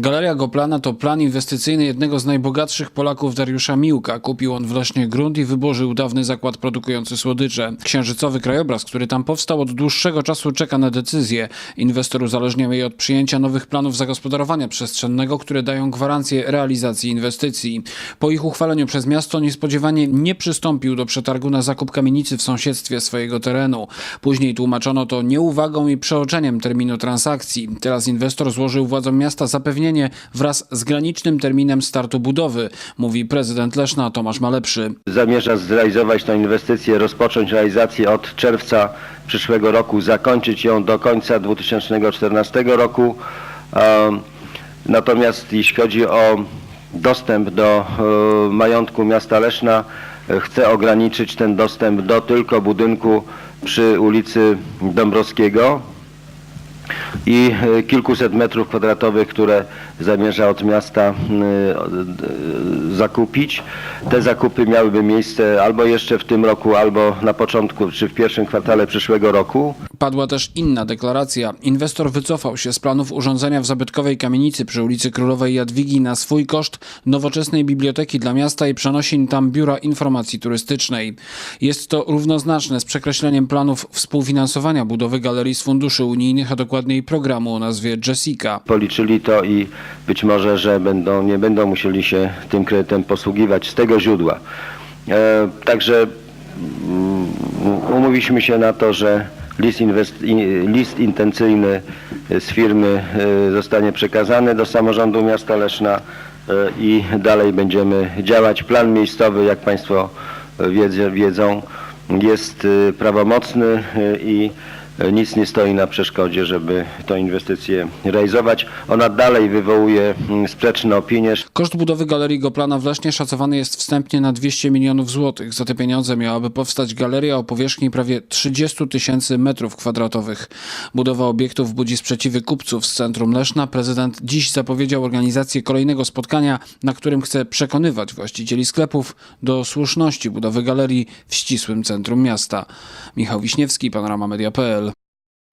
Galeria Goplana to plan inwestycyjny jednego z najbogatszych Polaków Dariusza Miłka. Kupił on w Lesznie grunt i wyburzył dawny zakład produkujący słodycze. Księżycowy krajobraz, który tam powstał od dłuższego czasu czeka na decyzję. Inwestor uzależniał jej od przyjęcia nowych planów zagospodarowania przestrzennego, które dają gwarancję realizacji inwestycji. Po ich uchwaleniu przez miasto niespodziewanie nie przystąpił do przetargu na zakup kamienicy w sąsiedztwie swojego terenu. Później tłumaczono to nieuwagą i przeoczeniem terminu transakcji. Teraz inwestor złożył władzom miasta zapewnienie wraz z granicznym terminem startu budowy, mówi prezydent Leszna Tomasz Malepszy. zamierza zrealizować tę inwestycję, rozpocząć realizację od czerwca przyszłego roku, zakończyć ją do końca 2014 roku. Natomiast jeśli chodzi o dostęp do e, majątku miasta Leszna, e, chcę ograniczyć ten dostęp do tylko budynku przy ulicy Dąbrowskiego i e, kilkuset metrów kwadratowych, które zamierza od miasta e, e, zakupić. Te zakupy miałyby miejsce albo jeszcze w tym roku, albo na początku, czy w pierwszym kwartale przyszłego roku. Padła też inna deklaracja. Inwestor wycofał się z planów urządzenia w zabytkowej kamienicy przy ulicy Królowej Jadwigi na swój koszt nowoczesnej biblioteki dla miasta i przenosi tam biura informacji turystycznej. Jest to równoznaczne z przekreśleniem planów współfinansowania budowy galerii z funduszy unijnych, a dokładniej programu o nazwie Jessica. Policzyli to i być może, że będą, nie będą musieli się tym kredytem posługiwać z tego źródła. E, także mm, umówiliśmy się na to, że list, inwest, in, list intencyjny z firmy e, zostanie przekazany do samorządu miasta Leszna e, i dalej będziemy działać. Plan miejscowy, jak Państwo wiedzą, wiedzą jest e, prawomocny e, i e, nic nie stoi na przeszkodzie, żeby tę inwestycję realizować. Ona dalej wywołuje mm, sprzeczne opinie. Koszt budowy galerii Goplana w Lesznie szacowany jest wstępnie na 200 milionów złotych. Za te pieniądze miałaby powstać galeria o powierzchni prawie 30 tysięcy metrów kwadratowych. Budowa obiektów budzi sprzeciwy kupców z centrum Leszna. Prezydent dziś zapowiedział organizację kolejnego spotkania, na którym chce przekonywać właścicieli sklepów do słuszności budowy galerii w ścisłym centrum miasta. Michał Wiśniewski, Panorama Media.pl